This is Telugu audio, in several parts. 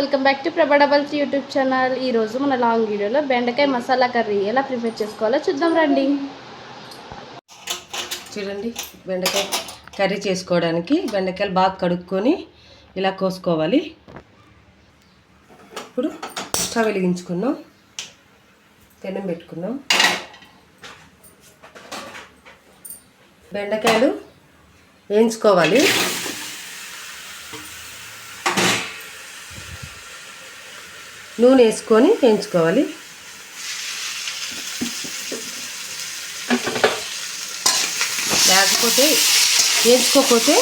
Welcome back to Prabha doubles YouTube channel. ఈరోజు మన లాంగ్ వీడియోలో బెండకాయ మసాలా కర్రీ ఎలా ప్రిపేర్ చేసుకోవాలో చూద్దాం రండి. చూడండి బెండకాయ కర్రీ చేసుకోవడానికి బెండకాయలు బాగా కడుక్కొని ఇలా కోసుకోవాలి. ఇప్పుడు స్టవ్ వెలిగించుకున్నాం పెనం పెట్టుకున్నాం బెండకాయలు వేయించుకోవాలి. నూనె వేసుకొని వేయించుకోవాలి. లేకపోతే వేయించుకోకపోతే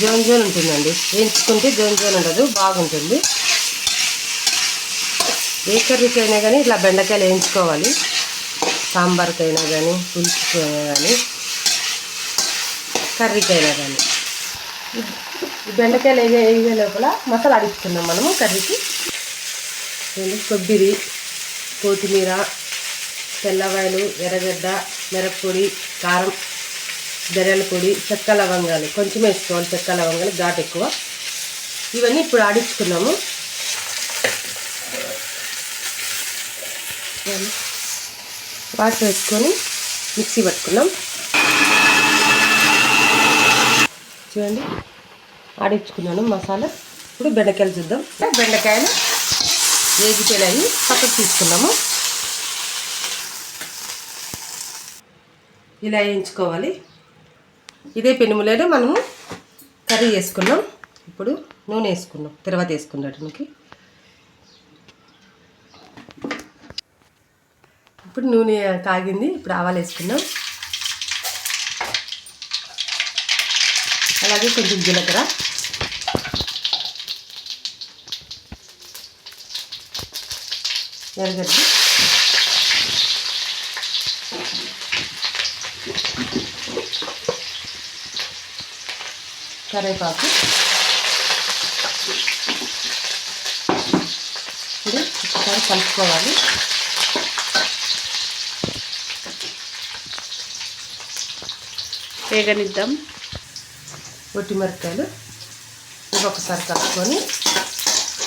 జోన్ జోన్ ఉంటుందండి. వేయించుకుంటే జోన్ జోన్ ఉండదు బాగుంటుంది. ఏ కర్రీకైనా కానీ ఇట్లా బెండకాయలు వేయించుకోవాలి. సాంబార్కైనా కానీ పులుసుకైనా కానీ కర్రీకైనా కానీ ఈ బెండకాయలు వేగే వేగే లోపల మసాలా అడుగుతున్నాం మనము కర్రీకి. కొబ్బరి కొత్తిమీర తెల్లవాయలు ఎర్రగడ్డ మిరప్పొడి కారం ధరల పొడి చెక్క లవంగాలు. కొంచెం వేసుకోవాలి చెక్క లవంగాలు ఘాటు ఎక్కువ. ఇవన్నీ ఇప్పుడు ఆడించుకున్నాము. వాటర్ వేసుకొని మిక్సీ పట్టుకున్నాం. చూడండి ఆడించుకున్నాను మసాలా. ఇప్పుడు బెండకాయలు చూద్దాం. బెండకాయలు వేగిపోయినాయి పక్కకు తీసుకున్నాము. ఇలా వేయించుకోవాలి. ఇదే పెనుములేనే మనము కర్రీ వేసుకున్నాం. ఇప్పుడు నూనె వేసుకున్నాం. తర్వాత వేసుకున్నడానికి ఇప్పుడు నూనె కాగింది. ఇప్పుడు ఆవాలు వేసుకున్నాం. అలాగే కొంచెం జీలకర్ర. ఎరగడ్డ కరివేపాకు. ఇది ఒకసారి కలుపుకోవాలి. వేగనిద్దాం. ఒట్టి మిరపకాయలు ఇది ఒకసారి కలుపుకొని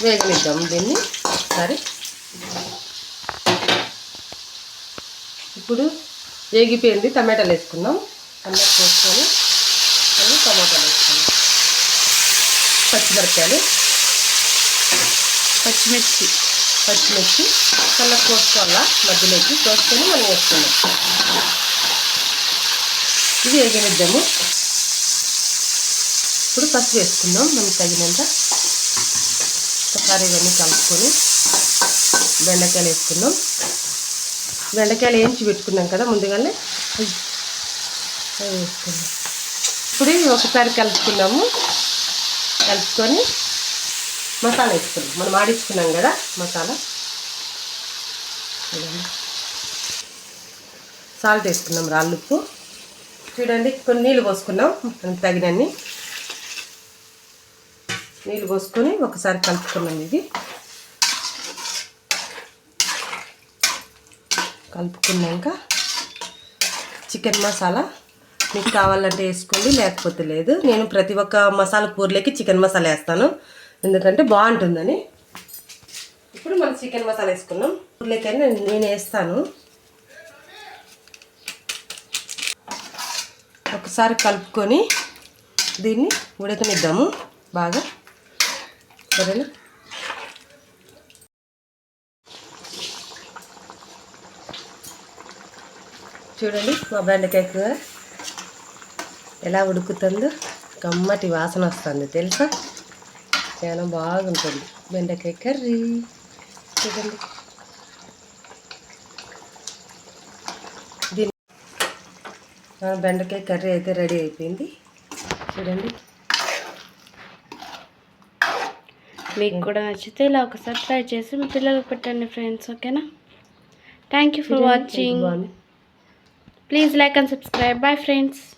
వేగనిద్దాం. దీన్ని ఒకసారి ఇప్పుడు వేగిపోయింది టమాటాలు వేసుకుందాం. టమాటా వేసుకొని మళ్ళీ టమాటాలు వేసుకుందాం. పచ్చిమిరపకాయలు. పచ్చిమిర్చి. పచ్చిమిర్చి చల్ల కోసుకోవాలా మధ్యలోకి కోసుకొని మనం వేసుకుందాం. ఇది వేగనిద్దాము ఇప్పుడు పసుపు వేసుకుందాం. మనకు తగినంత ఒకసారి ఇవన్నీ కలుపుకొని బెండకాయలు వేసుకుందాం. బెండకాయలు వేయించి పెట్టుకున్నాం కదా ముందుగానే. అవి ఇప్పుడు ఒకసారి కలుపుకున్నాము కలుపుకొని మసాలా వేసుకున్నాం మనం ఆడించుకున్నాం కదా మసాలా. సాల్ట్ వేసుకున్నాం రాళ్ళుప్పు చూడండి కొన్ని నీళ్ళు పోసుకున్నాం. మనకు తగినన్ని. నీళ్ళు పోసుకొని ఒకసారి కలుపుకున్నాం ఇది. కలుపుకున్నాక చికెన్ మసాలా మీకు కావాలంటే వేసుకోండి లేకపోతే లేదు. నేను ప్రతి ఒక్క మసాలా కూరలోకి చికెన్ మసాలా వేస్తాను. ఎందుకంటే బాగుంటుందని. ఇప్పుడు మనం చికెన్ మసాలా వేసుకున్నాం కూరలోకైనా నేను వేస్తాను. ఒకసారి కలుపుకొని దీన్ని ఉడకనిద్దాము. బాగా. సరేనా? చూడండి మా బెండకాయ కూర. ఎలా ఉడుకుతుందో కమ్మటి వాసన వస్తుంది తెలుసా? చాలా బాగుంటుంది. బెండకాయ కర్రీ. చూడండి. దీని ఆ, బెండకాయ కర్రీ అయితే రెడీ అయిపోయింది. చూడండి. మీకు కూడా నచ్చితే ఇలా ఒకసారి ట్రై చేసి మీ పిల్లలకు పెట్టండి ఫ్రెండ్స్ ఓకేనా? Thank you for watching Please like and subscribe. Bye friends.